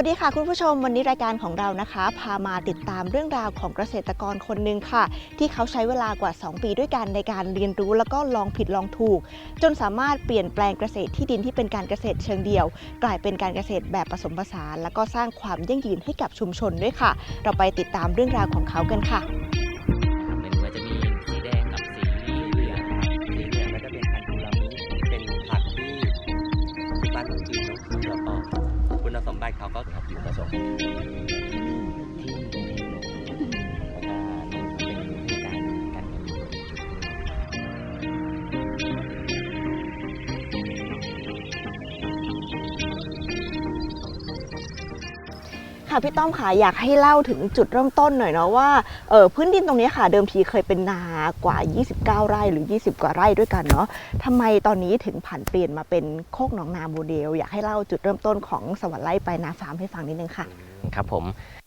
วัสดีค่ะคุณผู้ชมวันนี้รายการของเรานะคะ พามาติดตามเรื่องราวของเกษตรกรคนหนึ่งค่ะ ที่เขาใช้เวลากว่า 2 ปีด้วยกันในการเรียนรู้แล้วก็ลองผิดลองถูก จนสามารถเปลี่ยนแปลงเกษตรที่ดินที่เป็นการเกษตรเชิงเดี่ยว กลายเป็นการเกษตรแบบผสมผสาน แล้วก็สร้างความยั่งยืนให้กับชุมชนด้วยค่ะ เราไปติดตามเรื่องราวของเขากันค่ะ ค่ะพี่ต้อมค่ะอยากให้เล่าถึงจุดเริ่มต้นหน่อยเนาะว่า เออพื้นดินตรงนี้ค่ะเดิมทีเคยเป็นนากว่า 29 ไร่หรือ 20 กว่าไร่ด้วยกันเนาะทำไมตอนนี้ถึงผันเปลี่ยนมาเป็นโคกหนองนาโมเดล อยากให้เล่าจุดเริ่มต้นของสวรรค์ไร่ไปนาฟาร์มให้ฟังนิดนึงค่ะ ครับผม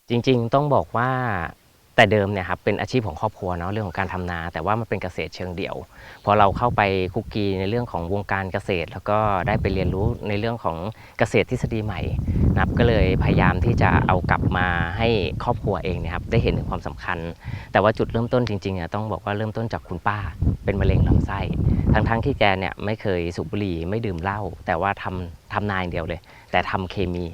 จริงๆต้องบอกว่า แต่เดิมเนี่ยครับเป็นอาชีพของครอบครัวเนาะเรื่องของการทำนา แต่ว่ามันเป็นเกษตรเชิงเดี่ยว พอเราเข้าไปคุกกีในเรื่องของวงการเกษตร แล้วก็ได้ไปเรียนรู้ในเรื่องของเกษตรทฤษฎีใหม่นะครับก็เลยพยายามที่จะเอากลับมาให้ครอบครัวเองเนะครับได้เห็นถึงความสำคัญ แต่ว่าจุดเริ่มต้นจริงๆอะต้องบอกว่าเริ่มต้นจากคุณป้า เป็นมะเร็งลำไส้ทั้งๆที่แกเนี่ยไม่เคยสูบบุหรี่ไม่ดื่มเหล้าแต่ว่าทำทำนาอย่างเดียวเลย แต่ทำเคมี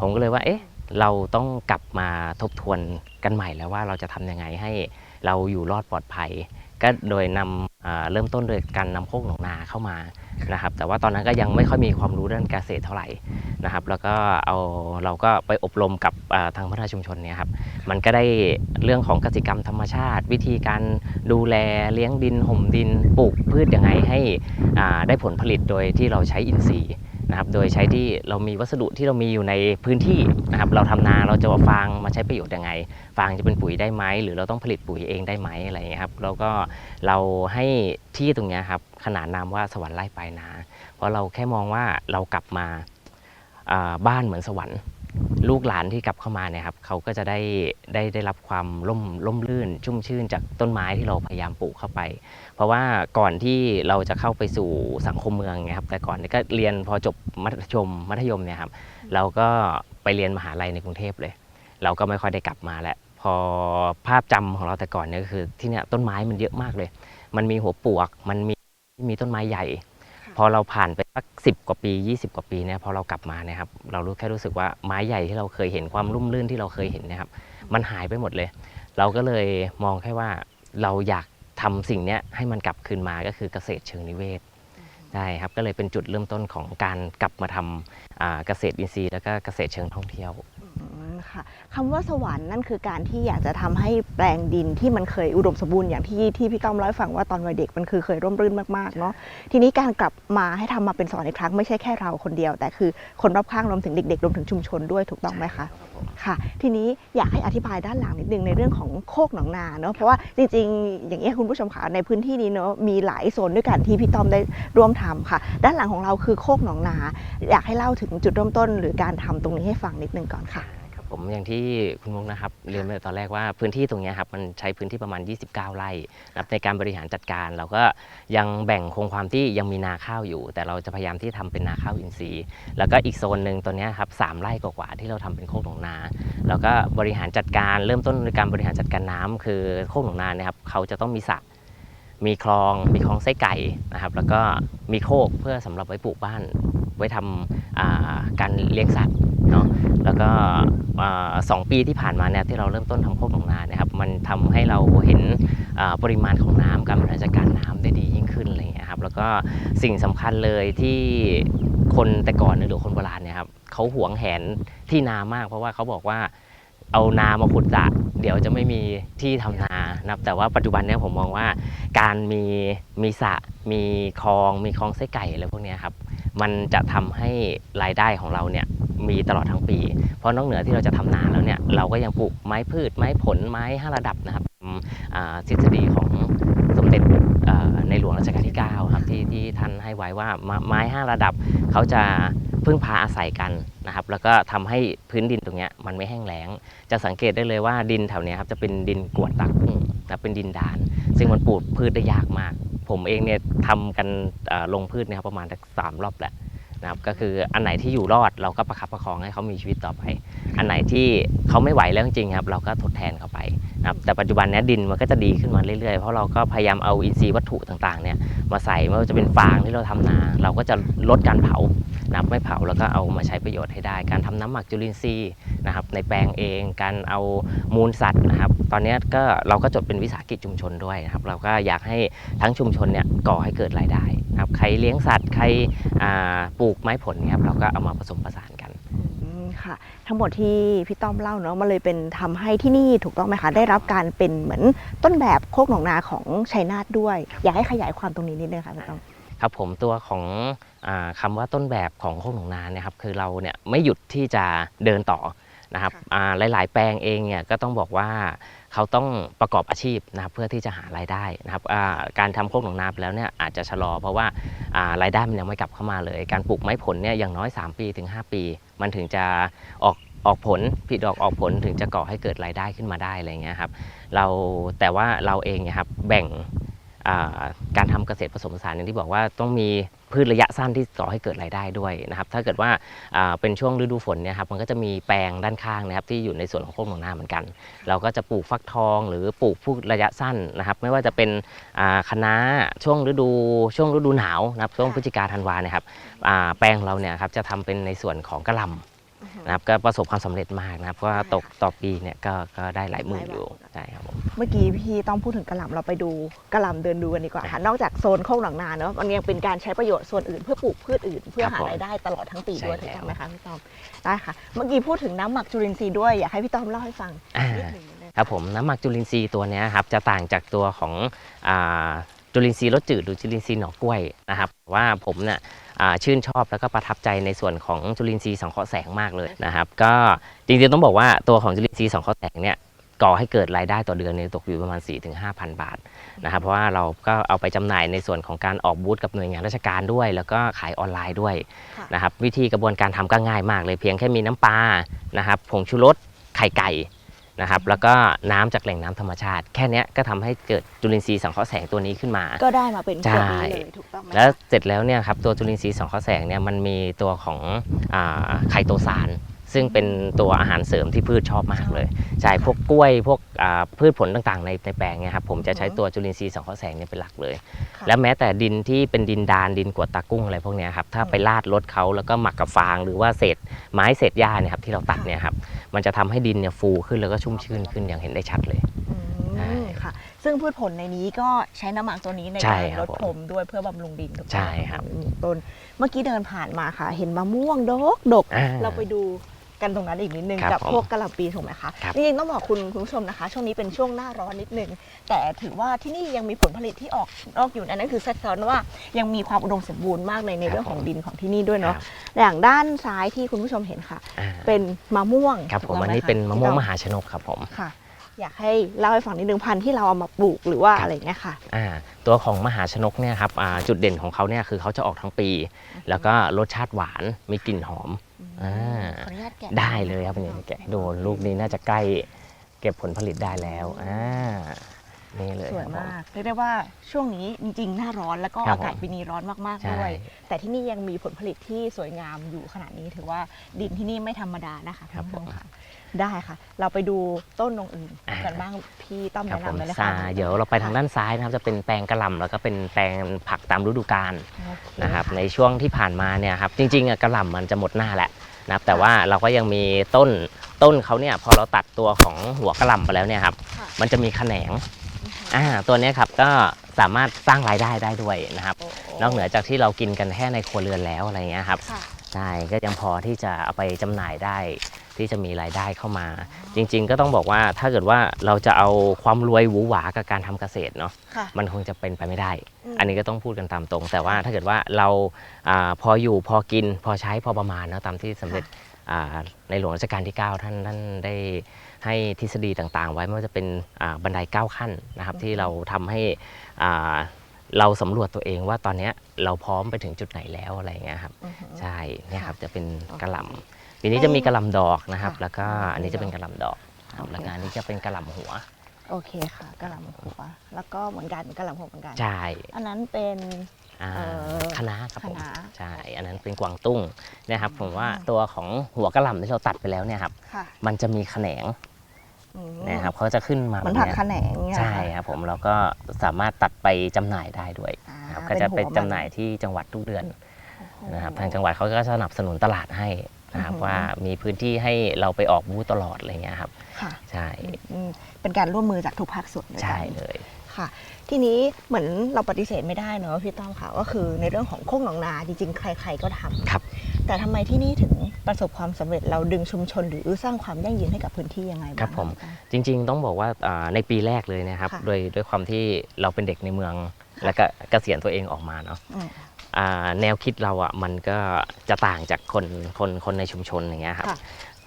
ผมก็เลยว่าเอ๊ะ เราต้องกลับมาทบทวนกันใหม่แล้วว่าเราจะทำยังไงให้เราอยู่รอดปลอดภัย ก็โดยนำเริ่มต้นโดยการนำโคกหนองนาเข้ามานะครับ แต่ว่าตอนนั้นก็ยังไม่ค่อยมีความรู้ด้านเกษตรเท่าไหร่นะครับ แล้วก็เอาเราก็ไปอบรมกับทางพัฒนาชุมชนเนี่ยครับ มันก็ได้เรื่องของกสิกรรมธรรมชาติ วิธีการดูแลเลี้ยงดินห่มดินปลูกพืชยังไงให้ได้ผลผลิตโดยที่เราใช้อินทรีย์ นะครับโดยใช้ที่เรามีวัสดุที่เรามีอยู่ในพื้นที่นะครับเราทำนาเราจะเอาฟางมาใช้ประโยชน์ยังไง ฟางจะเป็นปุ๋ยได้ไหมหรือเราต้องผลิตปุ๋ยเองได้ไหมอะไรอย่างนี้ครับแล้วก็เราให้ที่ตรงนี้ครับขนานนามว่าสวรรค์ไร่ปลายนา เพราะเราแค่มองว่าเรากลับมาบ้านเหมือนสวรรค์ ลูกหลานที่กลับเข้ามาเนี่ยครับเขาก็จะได้ได้ได้รับความร่มร่มรื่น ชุ่มชื่นจากต้นไม้ที่เราพยายามปลูกเข้าไป เพราะว่าก่อนที่เราจะเข้าไปสู่สังคมเมืองเนี่ยครับแต่ก่อนเนี่ยก็เรียนพอจบมัธยมมัธยมเนี่ยครับเราก็ไปเรียนมหาลัยในกรุงเทพเลย เราก็ไม่ค่อยได้กลับมาแล้วพอภาพจำของเราแต่ก่อนเนี่ยก็คือที่เนี่ยต้นไม้มันเยอะมากเลย มันมีหัวปลวกมันมีมีต้นไม้ใหญ่ค่ะ พอเราผ่านไปสักสิบกว่าปี 20 กว่าปีเนี่ยพอเรากลับมาเนี่ยครับเรารู้แค่รู้สึกว่าไม้ใหญ่ที่เราเคยเห็นความรุ่มรื่นที่เราเคยเห็นเนะครับ มันหายไปหมดเลย เราก็เลยมองแค่ว่าเราอยากทำสิ่งเนี้ยให้มันกลับคืนมาก็คือเกษตรเชิงนิเวศใช่ครับก็เลยเป็นจุดเริ่มต้นของการกลับมาทำอ่าเกษตรอินทรีย์แล้วก็เกษตรเชิงท่องเที่ยวอืม ค่ะคำว่าสวรรค์นั่นคือการที่อยากจะทำให้แปลงดินที่มันเคยอุดมสมบูรณ์อย่างที่ที่พี่ต้อมเล่าให้ฟังว่าตอนวัยเด็กมันคือเคยร่มรื่นมากๆเนาะทีนี้การกลับมาให้ทำมาเป็นสวรรค์อีกครั้งไม่ใช่แค่เราคนเดียว แต่คือคนรอบข้างรวมถึงเด็กๆรวมถึงชุมชนด้วยถูกต้องไหมคะค่ะ ทีนี้อยากให้อธิบายด้านหลังนิดนึงในเรื่องของโคกหนองนาเนาะเพราะว่าจริงๆ อย่างนี้คุณผู้ชมค่ะในพื้นที่นี้เนาะมีหลายโซนด้วยกันที่พี่ต้อมได้ร่วมทำค่ะ ด้านหลังของเราคือโคกหนองนา อยากให้เล่าถึงจุดเริ่มต้น หรือการทำตรงนี้ให้ฟังนิดนึงก่อนค่ะ ผมอย่างที่คุณมุกนะครับเรียนไปตอนแรกว่าพื้นที่ตรงเนี้ยครับมันใช้พื้นที่ประมาณ 29 ไร่นะครับในการบริหารจัดการ เราก็ยังแบ่งคงความที่ยังมีนาข้าวอยู่ แต่เราจะพยายามที่ทำเป็นนาข้าวอินทรีย์ แล้วก็อีกโซนหนึ่งตัวเนี้ยครับสามไร่กว่าๆที่เราทำเป็นโคกหนองนา แล้วก็บริหารจัดการเริ่มต้นในการบริหารจัดการน้ำคือโคกหนองนาเนี่ยครับเขาจะต้องมีสระ มีคลองมีคลองไส้ไก่นะครับ แล้วก็มีโคกเพื่อสำหรับไว้ปลูกบ้าน ไว้ทำการเลี้ยงสัตว์เนาะแล้วก็สองปีที่ผ่านมาเนี่ยที่เราเริ่มต้นทำโคกหนองนาเนี่ยครับมันทำให้เราเห็นปริมาณของน้ำการบริหารจัดการน้ำได้ดียิ่งขึ้นอะไรเงี้ยครับแล้วก็สิ่งสำคัญเลยที่คนแต่ก่อนหรือคนโบราณเนี่ยครับเขาหวงแหนที่นามาก เพราะว่าเขาบอกว่า เอานามาขุดสระเดี๋ยวจะไม่มีที่ทำนานะครับแต่ว่าปัจจุบันเนี่ยผมมองว่าการมีมีสระมีคลองมีคลองไส้ไก่อะไรพวกนี้ครับมันจะทำให้รายได้ของเราเนี่ยมีตลอดทั้งปี เพราะนอกเหนือที่เราจะทำนาแล้วเนี่ยเราก็ยังปลูกไม้พืชไม้ผลไม้ห้าระดับนะครับอืมอ่าทฤษฎีของสมเด็จอ่อในหลวงรัชกาลที่ 9 ครับที่ที่ท่านให้ไว้ว่าไม้ไม้ห้าระดับเขาจะ พึ่งพาอาศัยกันนะครับ แล้วก็ทำให้พื้นดินตรงนี้มันไม่แห้งแล้ง จะสังเกตได้เลยว่าดินแถวนี้ครับจะเป็นดินกรวดตากุ้งนะเป็นดินดาน ซึ่งมันปลูกพืชได้ยากมาก ผมเองเนี่ยทำกันลงพืชเนี่ยครับประมาณสามรอบแหละนะครับก็คืออันไหนที่อยู่รอดเราก็ประคับประคองให้เขามีชีวิตต่อไป อันไหนที่เขาไม่ไหวแล้วจริงครับเราก็ทดแทนเขาไปนะครับแต่ปัจจุบันเนี้ยดินมันก็จะดีขึ้นมาเรื่อยๆ เพราะเราก็พยายามเอาอินทรีย์วัตถุต่างๆเนี่ยมาใส่ไม่ว่าจะเป็นฟางที่เราทำนา เราก็จะลดการเผา นะครับไม่เผาแล้วก็เอามาใช้ประโยชน์ให้ได้ การทำน้ำหมักจุลินทรีย์นะครับในแปลงเองการเอามูลสัตว์นะครับ ตอนเนี้ยก็เราก็จดเป็นวิสาหกิจชุมชนด้วยนะครับ เราก็อยากให้ทั้งชุมชนเนี่ยก่อให้เกิดรายได้นะครับใครเลี้ยงสัตว์ใครอ่าปลูกไม้ผลเนี่ยครับเราก็เอามาผสมผสานกันอืมค่ะทั้งหมดที่พี่ต้อมเล่าเนาะมันเลยเป็นทำให้ที่นี่ถูกต้องไหมคะได้รับการเป็นเหมือนต้นแบบโคกหนองนาของชัยนาทด้วย อยากให้ขยายความตรงนี้นิดนึงค่ะพี่ต้อมครับผมตัวของอา คำว่าต้นแบบของโคกหนองนาเนี่ยครับคือเราเนี่ยไม่หยุดที่จะเดินต่อนะครับค่ะอ่าหลาย ๆ แปลงเองเนี่ยก็ต้องบอกว่าเขาต้องประกอบอาชีพนะครับเพื่อที่จะหารายได้นะครับอ่าการทำโคกหนองนาไปแล้วเนี่ยอาจจะชะลอ เพราะว่าอ่ารายได้มันยังไม่กลับเข้ามาเลย การปลูกไม้ผลเนี่ยอย่างน้อย 3 ปีถึง 5 ปี มันถึงจะออกออกผลผลิดอกออกผลถึงจะก่อให้เกิดรายได้ขึ้นมาได้อะไรเงี้ยครับเราแต่ว่าเราเองเนี่ยครับแบ่งอ่า การทำเกษตรผสมผสานอย่างที่บอกว่าต้องมีพืชระยะสั้นที่ก่อให้เกิดรายได้ด้วยนะครับถ้าเกิดว่าอ่าเป็นช่วงฤดูฝนเนี่ยครับมันก็จะมีแปลงด้านข้างนะครับที่อยู่ในส่วนของโคกหนองนาเหมือนกัน เราก็จะปลูกฟักทอง หรือปลูกพืชระยะสั้นนะครับไม่ว่าจะเป็นอ่าคะน้าช่วงฤดูช่วงฤดูหนาวนะครับช่วงค่ะพฤศจิกาธันวาเนี่ยครับอ่าแปลงของเราเนี่ยครับจะทำเป็นในส่วนของกระหลำนะครับก็ประสบความสำเร็จมากนะครับเพราะว่าตกต่อปีเนี่ยก็ก็ได้หลายหมื่นอยู่ ใช่ครับผม เมื่อกี้พี่ต้องพูดถึงกระหล่ำเราไปดูกระหล่ำเดินดูกันดีกว่าค่ะนอกจากโซนโคกหนองนาเนาะมันยังเป็นการใช้ประโยชน์ส่วนอื่นเพื่อปลูกพืชอื่น เพื่อครับหาผมรายได้ตลอดทั้งปีด้วยใช่ถูกต้องแล้วไหมคะพี่ต้อมได้ค่ะ เมื่อกี้พูดถึงน้ำหมักจุลินทรีย์ด้วยอยากให้พี่ต้อมเล่าให้ฟังอ่านิดหนึ่งนิดนึงครับผมน้ำหมักจุลินทรีย์ตัวเนี้ยครับจะต่างจากตัวของอาจุลินทรีย์รสจืดหรือจุลินทรีย์หน่อกล้วยนะครับว่าผมเนี่ยอ่าชื่นชอบแล้วก็ประทับใจในส่วนของจุลินทรีย์สังเคราะห์แสงมากเลยนะครับก็จริงๆต้องบอกว่าตัวของจุลินทรีย์สังเคราะห์แสงเนี่ย ก่อให้เกิดรายได้ต่อเดือนเนี่ยตกอยู่ประมาณ 4-5,000 บาทนะครับเพราะว่าเราก็เอาไปจำหน่ายในส่วนของการออกบูธกับหน่วยงานราชการด้วย แล้วก็ขายออนไลน์ด้วยค่ะนะครับวิธีกระบวนการทำก็ง่ายมากเลยเพียงแค่มีน้ำปลานะครับผงชูรสไข่ไก่นะครับแล้วก็น้ำจากแหล่งน้ำธรรมชาติ แค่เนี้ยก็ทำให้เกิดจุลินทรีย์สังเคราะห์แสงตัวนี้ขึ้นมา ก็ได้มาเป็นขวดนี้ใช่เลยถูกต้องไหมคะแล้วเสร็จแล้วเนี่ยครับตัวจุลินทรีย์สังเคราะห์แสงเนี่ยมันมีตัวของอาไคโตซาน ซึ่งเป็นตัวอาหารเสริมที่พืชชอบมากเลยใช่พวกกล้วยพวกอ่าพืชผลต่างๆในในแปลงเนี่ยครับผมจะใช้ตัวจุลินทรีย์สังเคราะห์แสงเนี่ยเป็นหลักเลย ค่ะ และแม้แต่ดินที่เป็นดินดานดินกรวดตากุ้งอะไรพวกเนี้ยครับถ้าไปลาดรถเขาแล้วก็หมักกับฟางหรือว่าเศษไม้เศษหญ้าเนี่ยครับที่เราตัดเนี่ยครับมันจะทำให้ดินเนี่ยฟูขึ้นแล้วก็ชุ่มชื้นขึ้นอย่างเห็นได้ชัดเลย อืใช่มค่ะ ซึ่งพืชผลในนี้ก็ใช้น้ำหมักตัวนี้ในใช่การครัลบดผมพรมด้วยเพื่อบำรุงดินถูกต้องใช่ครับ อืมต้นเมื่อกี้เดินผ่านมาค่ะ เห็นมะม่วงดกดก อ่าเราไปดู กันตรงนั้นอีกนิดนึง ครับกับผมพวกกะหล่ำปีถูกไหมคะครับจริงๆต้องบอกคุณคุณผู้ชมนะคะ ช่วงนี้เป็นช่วงหน้าร้อนนิดนึง แต่ถือว่าที่นี่ยังมีผลผลิตที่ออกออกอยู่อันนั้นคือสะท้อนว่ายังมีความอุดมสมบูรณ์มากในในเรื่องของดินของที่นี่ด้วยเนาะครับอย่างด้านซ้ายที่คุณผู้ชมเห็นค่ะ อ่าเป็นมะม่วงครับผมถูกต้งอันไหนี้คะเป็นมะม่วงที่มเราหาชนกครับผม ค่ะ อยากให้เล่าให้ฟังนิดนึงพันธุ์ที่เราเอามาปลูกหรือว่าครับอะไรอย่างเงี้ยค่ะ อ่าตัวของมหาชนกเนี่ยครับอ่าจุดเด่นของเขาเนี่ยคือเขาจะออกทั้งปี แล้วก็รสชาติหวานมีกลิ่นหอมอ่าขออนุญาตแกะได้เลยครับนี่แกะให้ดูลูกนี้น่าจะใกล้เก็บผลผลิตได้แล้วอ่านี่เลยสวยครับผมมากเรียกได้ว่าช่วงนี้จริงๆหน้าร้อนแล้วก็ครับอากาศผมปีนี้ร้อนมากใช่ ๆด้วย แต่ที่นี่ยังมีผลผลิตที่สวยงามอยู่ขนาดนี้ถือว่าดินที่นี่ไม่ธรรมดานะคะครับณผู้ชผมค่ะ ได้ค่ะ เราไปดูต้นนงอื่นอ่ากันบ้างพี่ต้อมครับแนะผมนำเลยนะซาคะ เดี๋ยวเราไปทางด้านซ้ายนะครับจะเป็นแปลงกระหล่ำแล้วก็เป็นแปลงผักตามฤดูกาลโอเนะครับในช่วงที่ผ่านมาเนี่ยครับจริงๆอะกระหล่ำมันจะหมดหน้าแหละนะครับแต่ว่าเราก็ยังมีต้นต้นเขาเนี่ยพอเราตัดตัวของหัวกระหล่ำไปแล้วเนี่ยครับค่ะ มันจะมีแขนงอ่าตัวเนี้ยครับก็สามารถสร้างรายได้ได้ด้วยนะครับโอ้นอกเหนือจากที่เรากินกันแค่ในครัวเรือนแล้วอะไรเงี้ยครับค่ะ ใช่ก็ยังพอที่จะเอาไปจำหน่ายได้ ที่จะมีรายได้เข้ามา จริง ๆ ก็ต้องบอกว่าถ้าเกิดว่าเราจะเอาความรวยหวือหวากับการทำเกษตรเนาะค่ะมันคงจะเป็นไปไม่ได้มอันนี้ก็ต้องพูดกันตามตรง แต่ว่าถ้าเกิดว่าเราอาพออยู่พอกินพอใช้พอประมาณเนาะตามที่สมเด็จอ่าในหลวงรัชกาลที่ 9 ท่านท่านได้ให้ทฤษฎีต่างๆ ไว้ไม่ว่าจะเป็นอ่าบันได 9 ขั้นนะครับที่เราทำให้อ่าเราสำรวจตัวเองว่าตอนเนี้ยเราพร้อมไปถึงจุดไหนแล้วอะไรอย่างเงี้ยครับ อือหือ ใช่เนี่ยครับจะเป็นโอเคกระหล่ำ ปีนี้จะมีกระหล่ำดอกนะครับ ค่ะแล้วก็อันนี้จะเป็นกระหล่ำดอกครับโอเคแล้วก็อันนี้จะเป็นกระหล่ำหัวโอเคค่ะกะหล่ำหัวแล้วก็เหมือนกันกะหล่ำหัวเหมือนกัน ใช่อันนั้นเป็น อ่าเอ่อคะน้าครับผมคะน้าใช่อันนั้นเป็นกวางตุ้งนะครับ ผมว่าอืม ตัวของหัวกระหล่ำที่เราตัดไปแล้วเนี่ยครับค่ะมันจะมีแขนงอืมนะครับเขาจะขึ้นมาเหมันแบบผักเนี้ยแขนงเนี่ยใช่เหอครับผมเราก็สามารถตัดไปจำหน่ายได้ด้วยอ่านะครับก็จะไปเป็นหัวมันจำหน่ายที่จังหวัดทุกเดือนโอ้โหนะครับทางจังหวัดเขาก็สนับสนุนตลาดให้ นะครับอือหือว่ามีพื้นที่ให้เราไปออกบูธตลอดอะไรเงี้ยครับค่ะใช่อืมเป็นการร่วมมือจากทุกภาคส่วนด้วยกันใช่เลย ค่ะ ทีนี้เหมือนเราปฏิเสธไม่ได้เนอะพี่ต้อมค่ะก็คือในเรื่องของโคกหนองนาจริงๆ ใคร ๆก็ทำครับ แต่ทำไมที่นี่ถึงประสบความสำเร็จเราดึงชุมชนหรือสร้างความยั่งยืนให้กับพื้นที่ยังไงบ้างครับผมะ จริงๆ ต้องบอกว่าอ่าในปีแรกเลยนะครับค่ะ โดยด้วยความที่เราเป็นเด็กในเมือง แล้วก็เกษียณตัวเองออกมาเนาะ อืมอ่า แนวคิดเราอะมันก็จะต่างจากคนคนคนในชุมชนอย่างเงี้ยครับค่ะ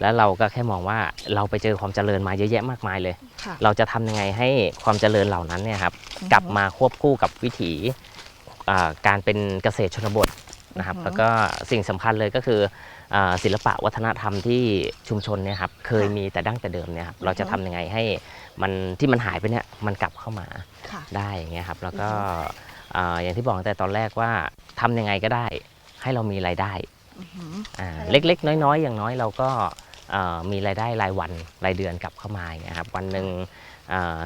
แล้วเราก็แค่มองว่าเราไปเจอความเจริญมาเยอะแยะมากมายเลย ค่ะเราจะทำยังไงให้ความเจริญเหล่านั้นเนี่ยครับอือฮึกลับมาควบคู่กับวิถีอ่าการเป็นเกษตรชนบทนะครับอือฮึแล้วก็สิ่งสำคัญเลยก็คืออ่าศิลปะวัฒนธรรมที่ชุมชนเนี่ยครับเคยมีแต่ดั้งแต่เดิมเนี่ยครับเราจะทำยังไงให้มันที่มันหายไปเนี่ยมันกลับเข้ามา ค่ะ ได้อย่างเงี้ยครับแล้วก็อือฮึ อ่าอย่างที่บอกตั้งแต่ตอนแรกว่าทำยังไงก็ได้ ให้เรามีรายได้อือหืออ่าใช่เล็กๆ น้อยๆ อย่างน้อยเราก็เอ่อมีรายได้รายวันรายเดือนกลับเข้ามาอย่างเงี้ยครับวันหนึ่ง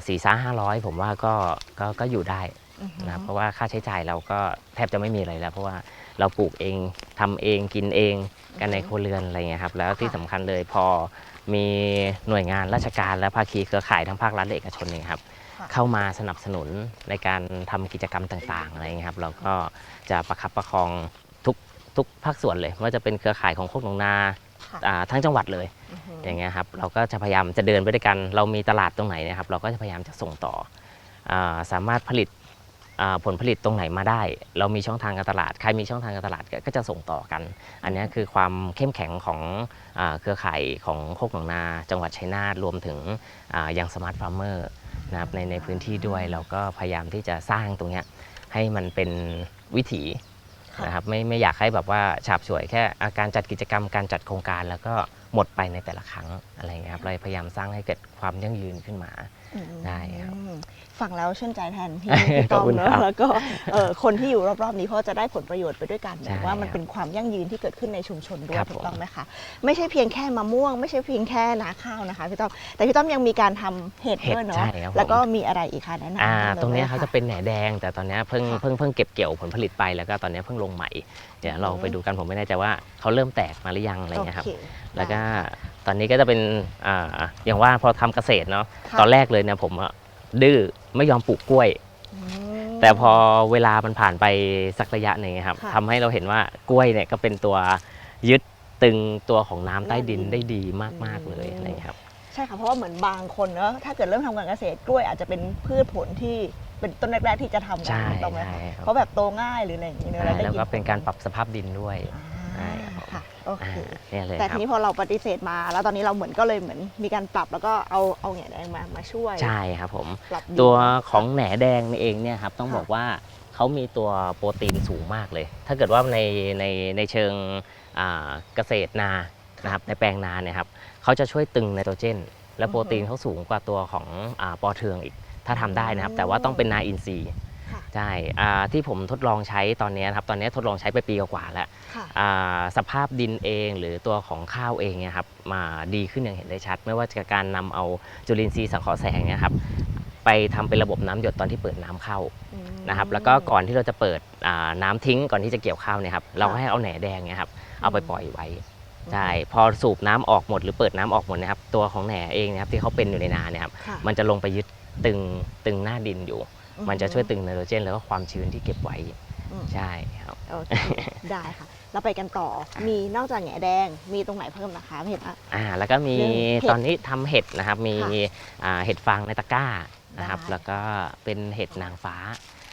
สี่ซ่าห้าร้อยผมว่าก็ก็ก็อยู่ได้อือหือนะครับเพราะว่าค่าใช้จ่ายเราก็แทบจะไม่มีอะไรแล้ว เพราะว่าเราปลูกเองทำเองกินเองกันในครัวเรือนอะไรเงี้ยครับแล้วที่สำคัญเลยพอมีหน่วยงานราชการและภาคีเครือข่ายทั้งภาครัฐและเอกชนเนี่ยครับค่ะ เข้ามาสนับสนุนในการทำกิจกรรมต่างๆอะไรเงี้ยครับเราก็จะประคับประคองทุกทุกภาคส่วนเลยไม่ว่าจะเป็นเครือข่ายของโคกหนองนาค่ะอ่าทั้งจังหวัดเลยอือหืออย่างเงี้ยครับเราก็จะพยายามจะเดินไปด้วยกัน เรามีตลาดตรงไหนเนะครับ เราก็จะพยายามจะส่งต่ออาสามารถผลิตอ่า ผลผลิตตรงไหนมาได้ เรามีช่องทางการตลาด ใครมีช่องทางการตลาดก็ก็จะส่งต่อกัน อันเนี้ยคือความเข้มแข็งของอาเครือข่ายของโคกหนองนา จังหวัดชัยนาทรวมถึงอ่ายังสมาร์ทฟาร์มเมอร์นะครับในในพื้นที่ด้วยเราก็พยายามที่จะสร้างตรงเนี้ยให้มันเป็นวิถีค่ะนะครับไม่ไม่อยากให้แบบว่าฉาบฉวยแค่อาการจัดกิจกรรมการจัดโครงการแล้วก็ หมดไปในแต่ละครั้งอะไรเงี้ยครับเราพยายามสร้างให้เกิดความยั่งยืนขึ้นมาอืมได้ครับ ฟังแล้วชื่นใจแทนพี่ขพี่อบต้อมคุณเนอะครับแล้วก็เอ่อคนที่อยู่รอบๆนี้เพราะจะได้ผลประโยชน์ไปด้วยกันใช่แบบว่ามันครับเป็นความยั่งยืนที่เกิดขึ้นในชุมชนด้วยครับถูผกมต้องไหมคะไม่ใช่เพียงแค่มะม่วง ไม่ใช่เพียงแค่นาข้าวนะคะพี่ต้อมแต่พี่ต้อมยังมีการทำเห็ดเห็ดด้วยเนาะใช่ครับผมแล้วก็มีอะไรอีกคะแนะนำอ่าพิ่มลยตรงเนี้ยค่เขาจะเป็นแหนแดง แต่ตอนเนี้ยเพิ่งค่ะเพิ่งเพิ่งเก็บเกี่ยวผลผลิตไปแล้วก็ตอนเนี้ยเพิ่งลงใหม่ เดี๋ยวเราอืมไปดูกันผมไม่แน่ใจว่าเขาเริ่มแตกมาหรือยังอะไรเงี้ยครับโอ แล้วก็ได้ค่ะตอนนี้ก็จะเป็นอ่าอย่างว่าพอทำเกษตรเนาะค่ะตอนแรกเลยเนี่ยผมอะดื้อไม่ยอมปลูกกล้วยอืมแต่พอเวลามันผ่านไปสักระยะหนึ่งครับค่ะทำให้เราเห็นว่ากล้วยเนี่ยก็เป็นตัวยึดตึงตัวของน้ำใต้ดินอืมได้ดีมากอืมๆเลยอะไรอย่างเงี้ยครับใช่ค่ะเพราะว่าเหมือนบางคนเนอะถ้าเกิดเริ่มทำการเกษตรกล้วยอาจจะเป็นพืชผลที่เป็นต้นแรก ๆ ที่จะทำกัใช่ถูกต้องไหมใช่คะครับเพราะแบบโตง่ายหรืออะไรอย่างนี้เนอะใช่ได้แล้วก็ผเป็นการปรับสภาพดินด้วยอ่าใช่ครับค่ะ โอเคอ่าเนี่ยเลยแต่คทีรับนี้พอเราปฏิเสธมา แล้วตอนนี้เราเหมือนก็เลยเหมือนมีการปรับแล้วก็เอาเอาแหนแดงมามาช่วยใช่ครับผม ปรับดินตัวของแหนแดงนี่เองเนี่ยครับต้องค่ะบอกว่าเขามีตัวโปรตีนสูงมากเลย ถ้าเกิดว่าในในในเชิงอ่าเกษตรนานะครับในแปลงนาเนี่ยครับเขาจะช่วยตึงไนโตรเจน และโปรตีนเขาสูงกว่าตัวของอาปอเทืองอีก ถ้าทำได้นะครับ แต่ว่าต้องเป็นนาอินทรีย์ค่ะ ใช่อ่าที่ผมทดลองใช้ตอนนี้นะครับ ตอนนี้ทดลองใช้ไปปีกว่าๆแล้วค่ะ อ่าสภาพดินเองหรือตัวของข้าวเองเนี่ยครับมาดีขึ้นอย่างเห็นได้ชัด ไม่ว่าจะการนำเอาจุลินทรีย์สังเคราะห์แสงเนี่ยครับไปทำเป็นระบบน้ำหยดตอนที่เปิดน้ำเข้าอืม นะครับ แล้วก็ก่อนที่เราจะเปิดอ่าน้ำทิ้งก่อนที่จะเกี่ยวข้าวเนี่ยครับเราก็ให้เอาแหนแดงเนี่ยครับเอาไปปล่อยไว้ ใช่ พอสูบน้ำออกหมดหรือเปิดน้ำออกหมดนะครับตัวของแหน่เองนะครับที่เขาเป็นอยู่ในนาเนี่ยครับค่ะ มันจะลงไปยึดตึงตึงหน้าดินอยู่อื มันจะช่วยตึงไนโตรเจนแล้วก็ความชื้นที่เก็บไว้อืมใช่ครับ โอเคได้ค่ะ เราไปกันต่อ มีนอกจากแหนแดง มีตรงไหนเพิ่มนะคะไม่เห็นอะอ่าแล้วก็มีเรื่องเห็ดตอนนี้ทำเห็ดนะครับมีค่ะอ่าเห็ดฟางในตะกร้านะครับได้ แล้วก็เป็นเห็ดนางฟ้า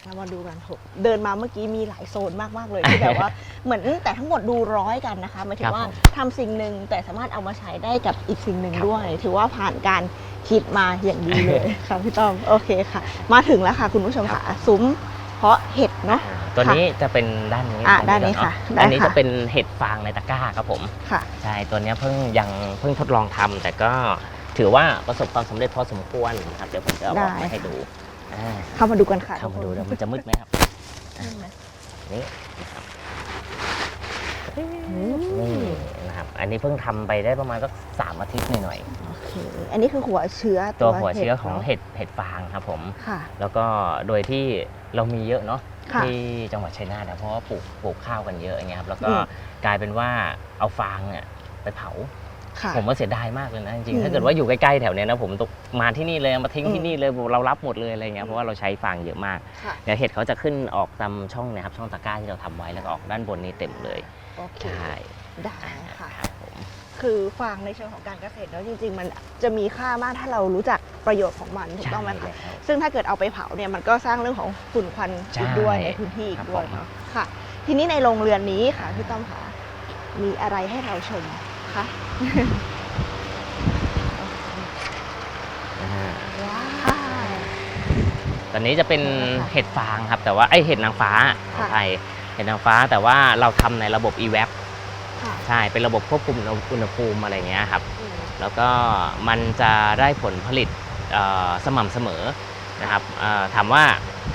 เรามาดูกันเถอะเดินมาเมื่อกี้มีหลายโซนมากๆเลยที่แบบว่าเหมือนแต่ทั้งหมดดูร้อยกันนะคะหมายถึครังบว่าผมทำสิ่งหนึ่งแต่สามารถเอามาใช้ได้กับอีกสิ่งหนึ่งครับด้วย ถือว่าผ่านการคิดมาอย่างดีเลยค่ะพี่ต้อมโอเคค่ะ มาถึงแล้วค่ะคุณผู้ชมค่ะซุ้มเพาะเห็ดเนาะอ่าตัวนี้จะเป็นด้านนี้อะตรงด้านนี้ก่อค่ะเอะได้อันนี้ค่ะจะเป็นเห็ดฟางในตะกร้าครับผมค่ะใช่ตัวเนี้ยเพิ่งยังเพิ่งทดลองทำแต่ก็ถือว่าประสบความสำเร็จพอสมควรครับเดี๋ยวผมจะเอาออกได้มาให้ดู อ่าเข้ามาดูกันค่ะเข้ามาดูทุกเดี๋ยวคมันจะมืดไหมครับใช่ไหมนี่นะครับอืมนี่นะครับ อันนี้เพิ่งทำไปได้ประมาณสักสามอาทิตย์หน่อยโอเคอันนี้คือหัวเชื้อๆตัวหัวเชื้อของนาะเห็ดเห็ดฟางครับผมค่ะแล้วก็โดยที่เรามีเยอะเนาะค่ะที่จังหวัดชัยนาทนะเพราะว่าปลูกปลูกข้าวกันเยอะอย่างเงี้ยครับแล้วก็อืมกลายเป็นว่าเอาฟางเนี่ยไปเผา ค่ะ ผมว่าเสียดายมากเลยนะจริงอืมๆถ้าเกิดว่าอยู่ใกล้ๆแถวเนี้ยนะผมตกมาที่นี่เลยมาทิ้งอืมที่นี่เลยเรารับหมดเลยอะไรเงี้อืมยเพราะว่าเราใช้ฟางเยอะมากค่ะ เดี๋ยวเห็ดเขาจะขึ้นออกตามช่องเนะครับช่องตะกร้าที่เราทำไว้แล้วก็ออกด้านบนนี้เต็มเลยโอเค ใช่ได้ค่ะ ครับผมคือฟางในเชิงของการเกษตรแล้วจริง ๆ มันจะมีค่ามากถ้าเรารู้จักประโยชน์ของมันถูกต้องไหมใช่คะ แล้ว ซึ่งถ้าเกิดเอาไปเผาเนี่ยมันก็สร้างเรื่องของฝุ่นควันใช่อีกด้วยในพื้นที่อีครักบด้วยผม เนาะค่ะ ทีนี้ในโรงเรือนนี้ค่ะพี่ต้อมค่ะมีอะไรให้เราชม คะอ่าว้าวตอนนี้จะเป็นค่ะเห็ดฟางครับ แต่ว่าไอยเห็ดนางฟ้าขอค่ะอภัยเห็ดนางฟ้าแต่ว่าเราทำในระบบ e-web ค่ะใช่ เป็นระบบควบคุมอุณหภูมิอะไรเงี้ยครับอืมแล้วก็มันจะได้ผลผลิตเอ่อสม่ำเสมอนะครับเอ่อถามว่า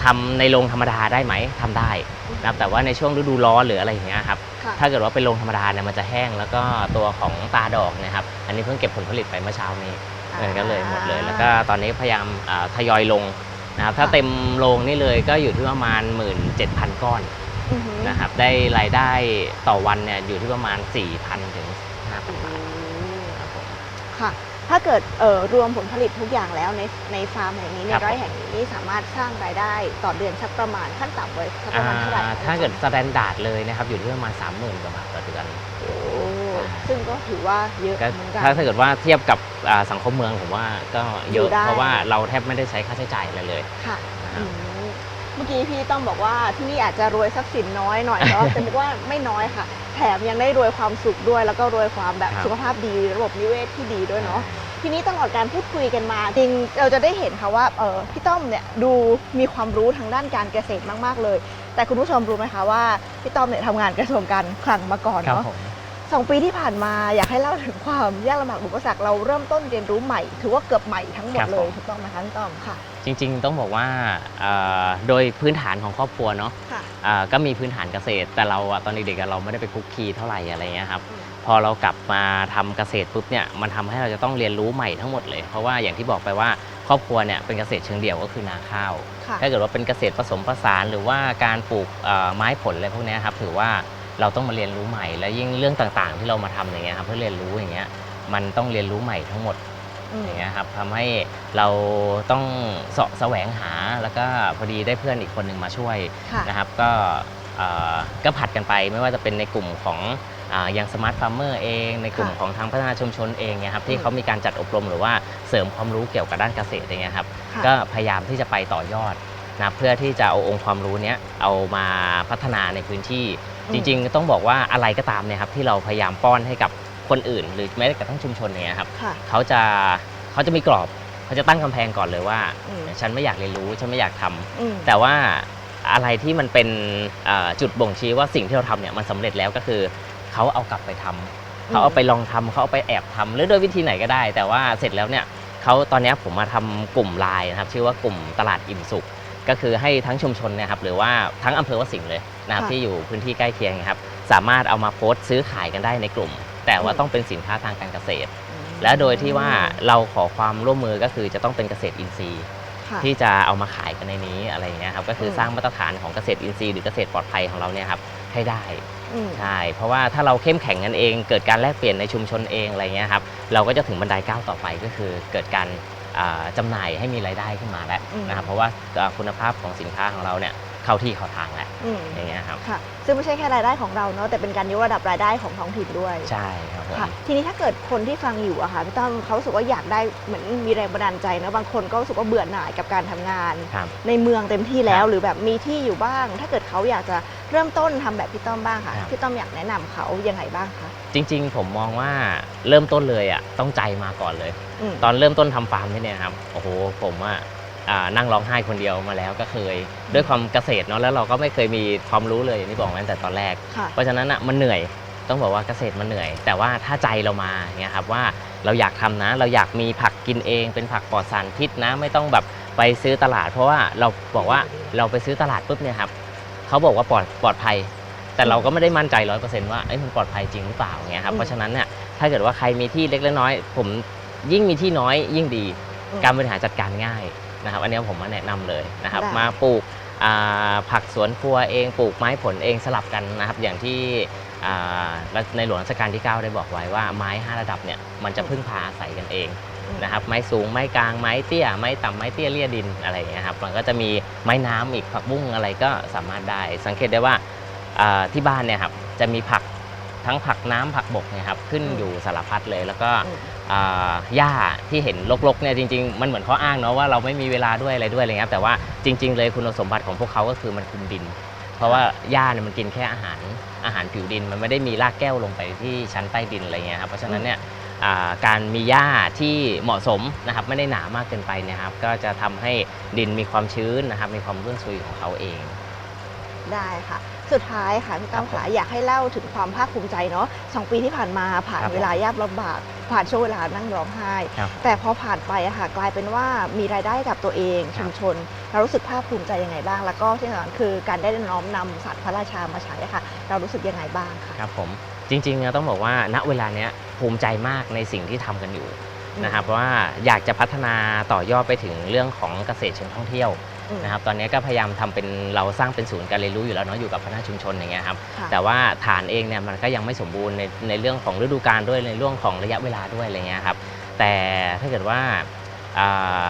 ทำในโรงธรรมดาได้ไหมทำได้นะครับแต่ว่าในช่วงฤดูร้อนหรืออะไรอย่างเงี้ยครับค่ะ ถ้าเกิดว่าเป็นโรงธรรมดาเนี่ยมันจะแห้งแล้วก็ตัวของตาดอกเนะครับ อันนี้เพิ่งเก็บผลผลิตไปเมื่อเช้านี้เออก็เลยหมดเลย แล้วก็ตอนนี้พยายามเอ่อทยอยลงนะครับถ้าเต็มโรงนี่เลยก็อยู่ที่ประมาณ 17,000 ก้อนอือหือนะครับได้รายได้ต่อวันเนี่ยอยู่ที่ประมาณ 4,000 ถึง 5,000 บาทครับผมค่ะ ถ้าเกิดเอ่อรวมผลผลิตทุกอย่างแล้วในในฟาร์มแห่งนี้ในครับไร่แห่งนี้สามารถสร้างรายได้ต่อเดือนสักประมาณขั้นต่ำเลยสักประมาณเท่าไหร่อ่าคะถ้าเกิดสแตนดาร์ดเลยนะครับอยู่ที่ประมาณ30,000กว่าบาทต่อเดือนโอ้ซึ่งก็ถือว่าเยอะก็เหมือนกันถ้าถ้าเกิดว่าเทียบกับอ่าสังคมเมืองผมว่าก็เยอยู่อะได้เพราะว่าเราแทบไม่ได้ใช้ค่าใช้จ่ายอะไรเลยค่ะนะครับอืม เมื่อกี้พี่ต้องบอกว่าที่นี่อาจจะรวยทรัพย์สินน้อยหน่อยเนาะแต่นึกว่าไม่น้อยค่ะ แถมยังได้รวยความสุขด้วย แล้วก็รวยความแบบครับสุขภาพดี ระบบนิเวศที่ดีด้วยเนาะทีนี้ตลอดการพูดคุยกันมาจริงเราจะได้เห็นค่ะว่าเออพี่ต้อมเนี่ยดูมีความรู้ทางด้านการเกษตรมาก ๆ เลย แต่คุณผู้ชมรู้ไหมคะว่าพี่ต้อมเนี่ยทำงานกระทรวงการคลังมาก่อนครับเนาะผม สองปีที่ผ่านมาอยากให้เล่าถึงความยากลำบากอุปสรรคเราเริ่มต้นเรียนรู้ใหม่ ถือว่าเกือบใหม่ทั้งหมดเลยถูกต้องไหมคะพี่ต้อมค่ะ จริงๆต้องบอกว่าเอ่อโดยพื้นฐานของครอบครัวเนาะค่ะอ่าก็มีพื้นฐานเกษตร แต่เราอะตอนเด็กๆอะเราไม่ได้ไปคุกคีเท่าไหร่อะไรเงี้ยครับอืมพอเรากลับมาทำเกษตรปุ๊บเนี่ยมันทำให้เราจะต้องเรียนรู้ใหม่ทั้งหมดเลย เพราะว่าอย่างที่บอกไปว่าครอบครัวเนี่ยเป็นเกษตรเชิงเดี่ยวก็คือนาข้าวค่ะถ้าเกิดว่าเป็นเกษตรผสมผสานหรือว่าการปลูกเอ่อไม้ผลอะไรพวกเนี้ยครับถือว่า เราต้องมาเรียนรู้ใหม่ และยิ่งเรื่องต่างๆ ที่เรามาทำอย่างเงี้ยครับเพื่อเรียนรู้อย่างเงี้ยมันต้องเรียนรู้ใหม่ทั้งหมดอืม อย่างเงี้ยครับทำให้เราต้องเสาะแสวงหาแล้วก็พอดีได้เพื่อนอีกคนหนึ่งมาช่วย ค่ะ นะครับก็เอ่อก็ผัดกันไปไม่ว่าจะเป็นในกลุ่มของอ่าอย่างสมาร์ทฟาร์มเมอร์เอง ในกลุ่มค่ะของทางพัฒนาชุมชนเองเนี่ยครับอืที่มเขามีการจัดอบรมหรือว่าเสริมความรู้เกี่ยวกับด้านเกษตรอย่างเงี้ยครับค่ะ ก็พยายามที่จะไปต่อยอดนะเพื่อที่จะเอาองค์ความรู้เนี้ยเอามาพัฒนาในพื้นที่อืม จริงๆ ต้องบอกว่าอะไรก็ตามเนี่ยครับที่เราพยายามป้อนให้กับคนอื่น หรือแม้แต่กระทั่งชุมชนเนี่ยครับค่ะ เขาจะเขาจะมีกรอบเขาจะตั้งกำแพงก่อนเลยว่า อืมฉันไม่อยากเรียนรู้ฉันไม่อยากทำอืม แต่ว่าอะไรที่มันเป็นเอ่อจุดบ่งชี้ว่าสิ่งที่เราทำเนี่ยมันสำเร็จแล้วก็คือเขาเอากลับไปทำเขาเอาไปลองทำเขาเอาไปแอบทำหรือโดยวิธีไหนก็ได้ แต่ว่าเสร็จแล้วเนี่ยเขาตอนเนี้ยผมมาทำกลุ่มไลน์นะครับชื่อว่ากลุ่มตลาดอิ่มสุข ก็คือให้ทั้งชุมชนเนะครับหรือว่าทั้งอำเภอวสิงห์เลย นะครับค่ะ ที่อยู่พื้นที่ใกล้เคียงนะครับสามารถเอามาโพสต์ซื้อขายกันได้ในกลุ่ม แต่ว่าอืมต้องเป็นสินค้าทางการเกษตรอืมและโดยที่ว่าเราขอความร่วมมือก็คือจะต้องเป็นเกษตรอินทรีย์ ค่ะ ที่จะเอามาขายกันในนี้อะไรอย่างเงี้ยครับก็คืออม สร้างมาตรฐานของเกษตรอินทรีย์หรือเกษตรปลอดภัยของเราเนี่ยครับให้ได้อืม ใช่เพราะว่าถ้าเราเข้มแข็งกันเอง เกิดการแลกเปลี่ยนในชุมชนเองอะไรเงี้ยครับเราก็จะถึงบันไดก้าวต่อไปก็คือเกิดการอ่าจำหน่ายให้มีรายได้ขึ้นมาแล้วอืม นะครับเพราะว่าอ่าคุณภาพของสินค้าของเราเนี่ย เข้าที่เข้าทางแล้วอืมอย่างเงี้ยครับค่ะ ซึ่งไม่ใช่แค่รายได้ของเราเนาะแต่เป็นการยกระดับรายได้ของท้องถิ่นด้วย ใช่ครับผม ค่ะทีนี้ถ้าเกิดคนที่ฟังอยู่อะค่ะพี่ต้อมเขารู้สึกว่าอยากได้เหมือนมีแรงบันดาลใจนะบางคนก็รู้สึกว่าเบื่อหน่ายกับการทำงาน ครับ ในเมืองเต็มที่แล้ว ครับหรือแบบมีที่อยู่บ้าง ถ้าเกิดเขาอยากจะเริ่มต้นทำแบบพี่ต้อมบ้างค่ะครับ พี่ต้อมอยากแนะนำเขายังไงบ้างคะจริง ๆ ผมมองว่าเริ่มต้นเลยอะต้องใจมาก่อนเลย อืม ตอนเริ่มต้นทำฟาร์มนี่เนี่ยครับ โอ้โห ผมว่าอ่า นั่งร้องไห้คนเดียวมาแล้วก็เคย ด้วยความเกษตรเนาะแล้วเราก็ไม่เคยมีความรู้เลยอย่างที่บอกมาตั้งแต่ตอนแรกค่ะเพราะฉะนั้นอะมันเหนื่อยต้องบอกว่าเกษตรมันเหนื่อย แต่ว่าถ้าใจเรามาเนี่ยครับว่าเราอยากทำนะ เราอยากมีผักกินเอง เป็นผักปลอดสารพิษนะ ไม่ต้องแบบไปซื้อตลาด เพราะว่าเราบอกว่าเราไปซื้อตลาดปุ๊บเนี่ยครับเขาบอกว่าปลอดปลอดภัย แต่เราก็ไม่ได้มั่นใจร้อยเปอร์เซ็นต์ว่าเอ้ยมันปลอดภัยจริงหรือเปล่าเงี้ยครับอืมเพราะฉะนั้นเนี่ยถ้าเกิดว่าใครมีที่เล็กเล็กน้อยผมยิ่งมีที่น้อยยิ่งดีอืมการบริหารจัดการง่าย นะครับอันนี้ผมมาแนะนำเลยนะครับได้ มาปลูกอ่าผักสวนครัวเองปลูกไม้ผลเองสลับกันนะครับอย่างที่อ่าในหลวงรัชกาลที่ 9 ได้บอกไว้ว่าไม้ 5 ระดับเนี่ยมันจะพึ่งพาอาศัยกันเองนะครับไม้สูงไม้กลางไม้เตี้ยไม้ต่ำไม้เตี้ยเลี่ยดินอะไรอย่างเงี้ยครับมันก็จะมีไม้น้ำอีกผักบุ้งอะไรก็สามารถได้ สังเกตได้ว่าอ่าที่บ้านเนี่ยครับจะมีผักทั้งผักน้ำผักบกเนี่ยครับขึ้นอืมอยู่สารพัดเลยแล้วก็ อืมอ่า หญ้าที่เห็นรกๆเนี่ยจริงๆ มันเหมือนข้ออ้างเนาะว่าเราไม่มีเวลาด้วยอะไรด้วยอะไรเงี้ยครับแต่ว่าจริง ๆ เลยคุณสมบัติของพวกเขาก็คือมันคุมดิน เพราะว่าหญ้าเนี่ยมันกินแค่อาหารอาหารผิวดิน มันไม่ได้มีรากแก้วลงไปที่ชั้นใต้ดินอะไรเงี้ยครับเพราะฉะนั้นเนี่ยการมีหญ้าที่เหมาะสมนะครับไม่ได้หนามากเกินไปนะครับ ก็จะทำให้ดินมีความชื้นนะครับ มีความร่วนซุยของเขาเอง ได้ค่ะ สุดท้ายค่ะพี่ต้อมครับผมค่ะอยากให้เล่าถึงความภาคภูมิใจเนาะสองปีที่ผ่านมาผ่านครับผมเวลายากลำบาก ผ่านช่วงเวลานั่งร้องไห้ครับแต่พอผ่านไปอะค่ะกลายเป็นว่ามีรายได้ให้กับตัวเองครับชุมชน เรารู้สึกภาคภูมิใจยังไงบ้าง แล้วก็ที่สำคัญคือการได้น้อมนำศาสตร์พระราชามาใช้อะค่ะ เรารู้สึกยังไงบ้างคะครับผมจริงๆอะต้องบอกว่าณเวลาเนี้ยภูมิใจมากในสิ่งที่ทำกันอยู่นะครับเพราะว่าอยากจะพัฒนาต่อยอดไปถึงเรื่องของเกษตรเชิงท่องเที่ยวอืม นะครับตอนนี้ก็พยายามทำเป็นเราสร้างเป็นศูนย์การเรียนรู้อยู่แล้วเนาะอยู่กับพัฒนาชุมชนอย่างเงี้ยครับค่ะแต่ว่าฐานเองเนี่ยมันก็ยังไม่สมบูรณ์ในในเรื่องของฤดูกาลด้วยในเรื่องของระยะเวลาด้วยอะไรเงี้ยครับแต่ถ้าเกิดว่าอ่า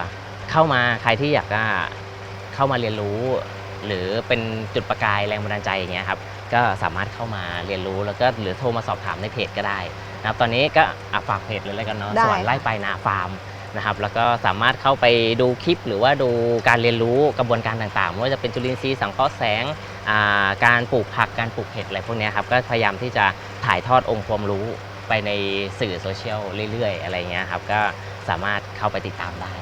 เข้ามาใครที่อยากจะเข้ามาเรียนรู้ หรือเป็นจุดประกายแรงบันดาลใจอย่างเงี้ยครับก็สามารถเข้ามาเรียนรู้แล้วก็หรือโทรมาสอบถามในเพจก็ได้นะครับตอนนี้ก็อะฝากเพจเลยแล้วกันเนาะได้สวรรค์ไล่ไปนาฟาร์ม นะครับแล้วก็สามารถเข้าไปดูคลิป หรือว่าดูการเรียนรู้กระบวนการต่างๆไม่ว่าจะเป็นจุลินทรีย์สังเคราะห์แสง การปลูกผักการปลูกเห็ดอะไรพวกนี้ครับก็พยายามที่จะถ่ายทอดองค์ความรู้ไปในสื่อโซเชียลเรื่อยๆ อะไรเงี้ยครับก็สามารถเข้าไปติดตามได้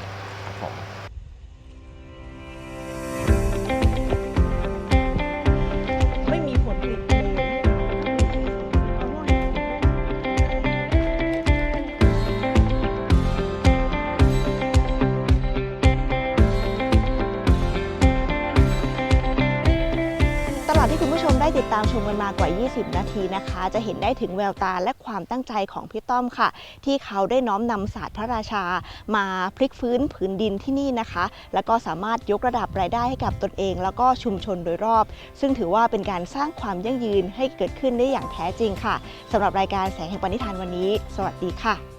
ตามชมกันมากว่า 20 นาทีนะคะ จะเห็นได้ถึงแววตาและความตั้งใจของพี่ต้อมค่ะ ที่เขาได้น้อมนำศาสตร์พระราชา มาพลิกฟื้นผืนดินที่นี่นะคะ แล้วก็สามารถยกระดับรายได้ให้กับตนเอง แล้วก็ชุมชนโดยรอบ ซึ่งถือว่าเป็นการสร้างความยั่งยืนให้เกิดขึ้นได้อย่างแท้จริงค่ะสำหรับรายการแสงแห่งปณิธานวันนี้ สวัสดีค่ะ